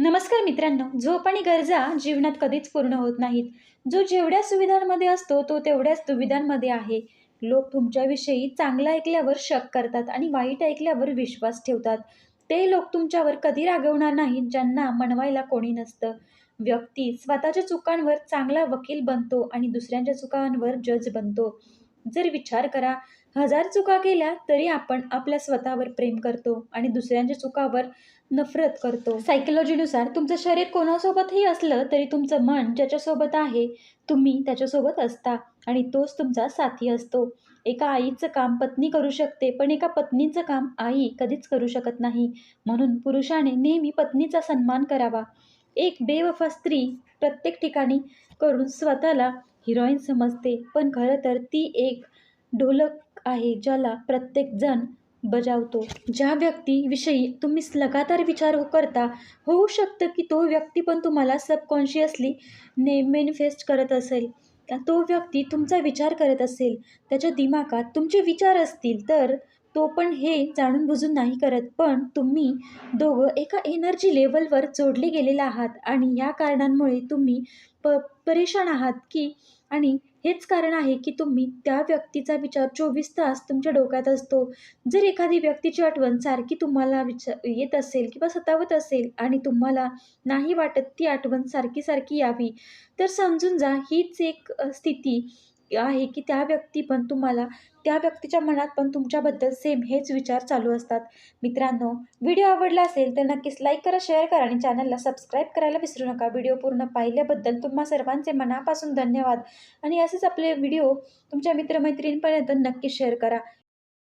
नमस्कार मित्रांनो झोप आणि गरजा जीवनात कधीच पूर्ण होत नाहीत. जो जेवढ्या सुविधांमध्ये असतो तो तेवढ्याच दुविधांमध्ये आहे. लोक तुमच्याविषयी चांगलं ऐकल्यावर शक करतात आणि वाईट ऐकल्यावर विश्वास ठेवतात. ते लोक तुमच्यावर कधी रागवणार नाहीत ज्यांना मनवायला कोणी नसतं. व्यक्ती स्वतःच्या चुकांवर चांगला वकील बनतो आणि दुसऱ्यांच्या चुकांवर जज बनतो. जर विचार करा हजार चुका केल्या तरी आपण आपल्या स्वतःवर प्रेम करतो आणि दुसऱ्यांच्या चुकावर नफरत करतो. सायकोलॉजीनुसार तुमचं शरीर कोणासोबतही असलं तरी तुमचं मन ज्याच्यासोबत आहे तुम्ही त्याच्यासोबत असता आणि तोच तुमचा साथी असतो. एका आईचं काम पत्नी करू शकते पण एका पत्नीचं काम आई कधीच करू शकत नाही. म्हणून पुरुषाने नेहमी पत्नीचा सन्मान करावा. एक बेवफा स्त्री प्रत्येक ठिकाणी करून स्वतःला हिरोईन समजते पण खरं तर ती एक ढोलक आहे ज्याला प्रत्येकजण बजावतो. ज्या व्यक्तीविषयी तुम्ही लगातार विचार करता होऊ शकतं की तो व्यक्ती पण तुम्हाला सबकॉन्शियसली ने मेनिफेस्ट करत असेल. तो व्यक्ती तुमचा विचार करत असेल त्याच्या दिमागात तुमचे विचार असतील तर तो पण हे जाणून बुजून नाही करत पण तुम्ही दोघं एका एनर्जी लेवलवर जोडले गेलेले आहात आणि या कारणांमुळे तुम्ही प परेशान आहात की आणि हेच कारण आहे की तुम्ही त्या व्यक्तीचा विचार चोवीस तास तुमच्या डोक्यात असतो. जर एखादी व्यक्तीची आठवण सारखी तुम्हाला विचार येत असेल किंवा सतावत असेल आणि तुम्हाला नाही वाटत ती आठवण सारखी सारखी यावी तर समजून जा हीच एक स्थिती. आहे की त्या व्यक्ती पण तुम्हाला त्या व्यक्तीच्या मनात पण तुमच्याबद्दल सेम हेच विचार चालू असतात. मित्रांनो व्हिडिओ आवडला असेल तर नक्कीच लाईक करा शेअर करा आणि चॅनलला सबस्क्राईब करायला विसरू नका. व्हिडिओ पूर्ण पाहिल्याबद्दल तुम्हा सर्वांचे मनापासून धन्यवाद. आणि असेच आपले व्हिडिओ तुमच्या मित्रमैत्रिणींपर्यंत नक्की शेअर करा.